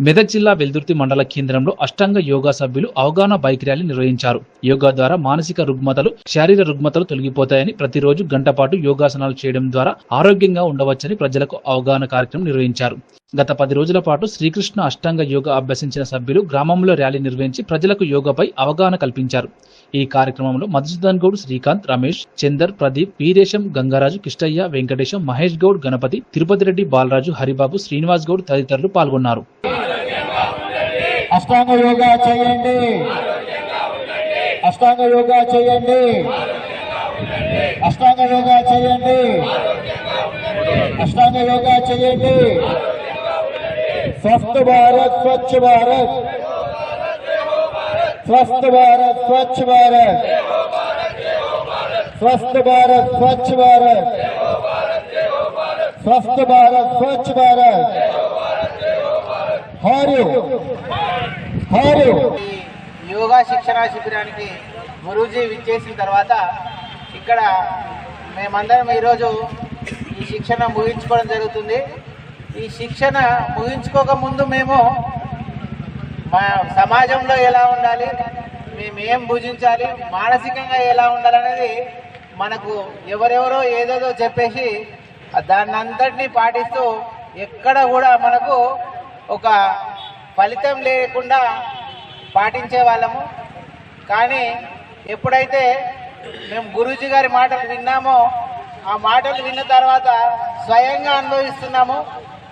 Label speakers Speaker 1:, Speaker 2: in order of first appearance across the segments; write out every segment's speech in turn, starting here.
Speaker 1: మెదక్ జిల్లా వెల్దుర్తి మండల కేంద్రంలో అష్టాంగ యోగా సభ్యులు అవగాహన బైక్ ర్యాలీ నిర్వహించారు. యోగా ద్వారా మానసిక రుగ్మతలు శారీర రుగ్మతలు తొలగిపోతాయని ప్రతిరోజు గంట పాటు యోగాసనాలు చేయడం ద్వారా ఆరోగ్యంగా ఉండవచ్చని ప్రజలకు అవగాహన కార్యక్రమం నిర్వహించారు. గత పది రోజుల పాటు శ్రీకృష్ణ అష్టాంగ యోగా అభ్యసించిన సభ్యులు గ్రామంలో ర్యాలీ నిర్వహించి ప్రజలకు యోగాపై అవగాహన కల్పించారు. ఈ కార్యక్రమంలో మధుసూదన్ గౌడ్ శ్రీకాంత్ రమేష్ చందర్ ప్రదీప్ వీరేశం గంగరాజు కిష్టయ్య వెంకటేశం మహేష్ గౌడ్ గణపతి తిరుపతి రెడ్డి బాలరాజు హరిబాబు శ్రీనివాస్ గౌడ్ తదితరులు పాల్గొన్నారు.
Speaker 2: అష్టాంగ యోగా చేయండి. అష్టాంగ యోగా చేయండి. అష్టాంగ యోగా చేయండి. అష్టాంగ యోగా చేయండి. స్వస్థ భారత్ స్వచ్ఛ భారత్. స్వస్థ భారత్ స్వచ్ఛ భారత్. స్వస్థ భారత్ స్వచ్ఛ భారత్. స్వస్థ భారత్ స్వచ్ఛ భారత్. హరి హరి
Speaker 3: ఈ యోగా శిక్షణ శిబిరానికి గురూజీ విచ్చేసిన తర్వాత ఇక్కడ మేమందరం ఈరోజు ఈ శిక్షణ ముగించుకోవడం జరుగుతుంది. ఈ శిక్షణ ముగించుకోక ముందు మేము మా సమాజంలో ఎలా ఉండాలి మేము ఏం భుజించాలి మానసికంగా ఎలా ఉండాలనేది మనకు ఎవరెవరో ఏదేదో చెప్పేసి దాన్ని అంతటినీ పాటిస్తూ ఎక్కడ కూడా మనకు ఒక ఫలితం లేకుండా పాటించే వాళ్ళము. కానీ ఎప్పుడైతే మేము గురూజీ గారి మాటలు విన్నామో ఆ మాటలు విన్న తర్వాత స్వయంగా అనుభవిస్తున్నాము.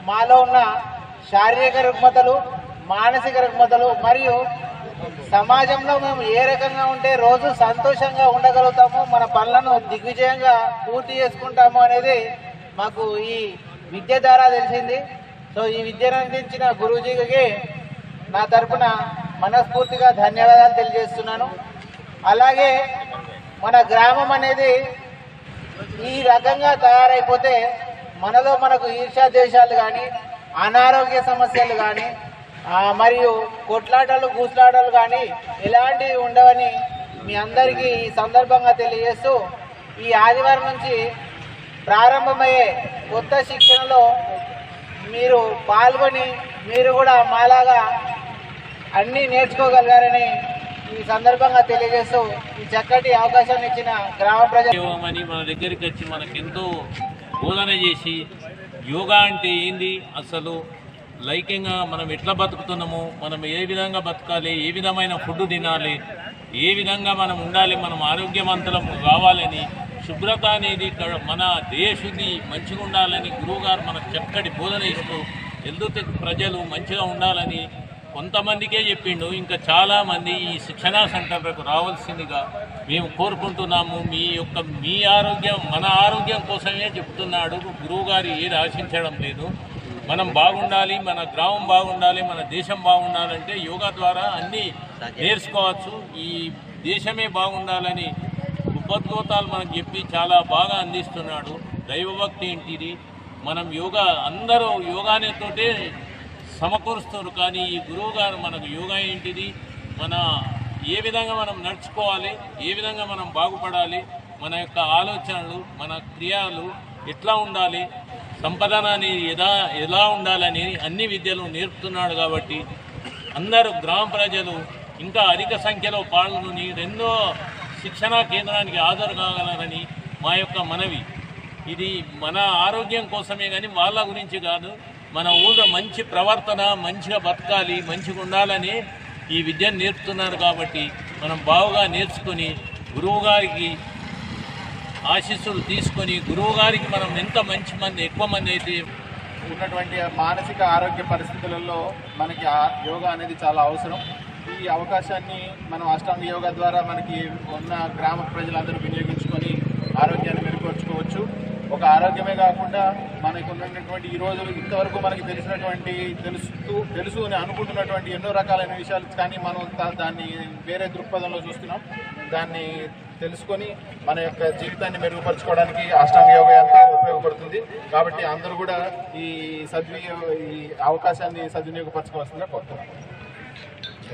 Speaker 3: మాలో ఉన్న శారీరక రుగ్మతలు మానసిక రుగ్మతలు మరియు సమాజంలో మేము ఏ రకంగా ఉంటే రోజు సంతోషంగా ఉండగలుగుతాము మన పనులను దిగ్విజయంగా పూర్తి చేసుకుంటాము అనేది మాకు ఈ విద్య ద్వారా తెలిసింది. సో ఈ విద్యను అందించిన గురూజీకి నా తరపున మనస్ఫూర్తిగా ధన్యవాదాలు తెలియజేస్తున్నాను. అలాగే మన గ్రామం అనేది ఈ రకంగా తయారైపోతే మనలో మనకు ఈర్షా దేశాలు కానీ అనారోగ్య సమస్యలు కానీ మరియు కొట్లాటలు కూట్లాటలు కానీ ఎలాంటివి ఉండవని మీ అందరికీ ఈ సందర్భంగా తెలియజేస్తూ ఈ ఆదివారం నుంచి ప్రారంభమయ్యే కొత్త శిక్షణలో మీరు పాల్గొని మీరు కూడా మాలాగా అన్నీ నేర్చుకోగలిగారని ఈ సందర్భంగా తెలియజేస్తూ ఈ చక్కటి అవకాశాన్ని ఇచ్చిన గ్రామ ప్రజలు.
Speaker 4: మన దగ్గరికి వచ్చి మనకెంతో బోధన చేసి యోగా అంటే ఏంది? అసలు లైకంగా మనం ఎట్లా బతుకుతున్నాము? మనం ఏ విధంగా బతకాలి? ఏ విధమైన ఫుడ్ తినాలి? ఏ విధంగా మనం ఉండాలి? మనం ఆరోగ్యవంతులం కావాలని శుభ్రత అనేది మన దేశుద్ధి మంచిగా ఉండాలని గురువుగారు మనకు చక్కటి బోధన ఇస్తూ ఎందుకు ప్రజలు మంచిగా ఉండాలని కొంతమందికే చెప్పిండు ఇంకా చాలామంది ఈ శిక్షణా సెంటర్లకు రావాల్సిందిగా మేము కోరుకుంటున్నాము. మీ యొక్క మీ ఆరోగ్యం మన ఆరోగ్యం కోసమే చెప్తున్నాడు. గురువుగారు ఏది ఆశించడం లేదు. మనం బాగుండాలి మన గ్రామం బాగుండాలి మన దేశం బాగుండాలంటే యోగా ద్వారా అన్నీ నేర్చుకోవచ్చు. ఈ దేశమే బాగుండాలని ఉపద్గోతాలు మనకు చెప్పి చాలా బాగా అందిస్తున్నాడు. దైవభక్తి ఏంటిది? మనం యోగా అందరూ యోగానేతోటే సమకూరుస్తారు కానీ ఈ గురువు గారు మనకు యోగా ఏంటిది? మన ఏ విధంగా మనం నడుచుకోవాలి? ఏ విధంగా మనం బాగుపడాలి? మన యొక్క ఆలోచనలు మన క్రియాలు ఎట్లా ఉండాలి? సంపదన అనేది ఎలా ఎలా ఉండాలని అన్ని విద్యలు నేర్పుతున్నాడు కాబట్టి అందరూ గ్రామ ప్రజలు ఇంకా అధిక సంఖ్యలో పాల్గొని రెండో శిక్షణా కేంద్రానికి హాజరు కాగలరని మా యొక్క మనవి. ఇది మన ఆరోగ్యం కోసమే కానీ వాళ్ళ గురించి కాదు మన ఊళ్ళో మంచి ప్రవర్తన మంచిగా బతకాలి మంచిగా ఉండాలని ఈ విద్యను నేర్పుతున్నారు కాబట్టి మనం బావుగా నేర్చుకొని గురువుగారికి ఆశీస్సులు తీసుకొని గురువుగారికి మనం ఎంత మంచి మంది ఎక్కువ మంది అయితే
Speaker 5: ఉన్నటువంటి మానసిక ఆరోగ్య పరిస్థితులలో మనకి యోగా అనేది చాలా అవసరం. ఈ అవకాశాన్ని మనం అష్టాంగ యోగా ద్వారా మనకి ఉన్న గ్రామ ప్రజలందరూ వినియోగించుకొని ఆరోగ్యాన్ని మెరుగుపరుచుకోవచ్చు. ఒక ఆరోగ్యమే కాకుండా మనకు ఉన్నటువంటి ఈ రోజు ఇంతవరకు మనకి తెలిసినటువంటి తెలుస్తూ తెలుసు అని అనుకుంటున్నటువంటి ఎన్నో రకాలైన విషయాలు కానీ మనం దాన్ని వేరే దృక్పథంలో చూస్తున్నాం. దాన్ని తెలుసుకొని మన యొక్క జీవితాన్ని మెరుగుపరచుకోవడానికి అష్టాంగ యోగ ఎంతో ఉపయోగపడుతుంది. కాబట్టి అందరూ కూడా ఈ సద్వినియోగ ఈ అవకాశాన్ని సద్వినియోగపరచుకోవాల్సిందిగా కోరుతున్నాం.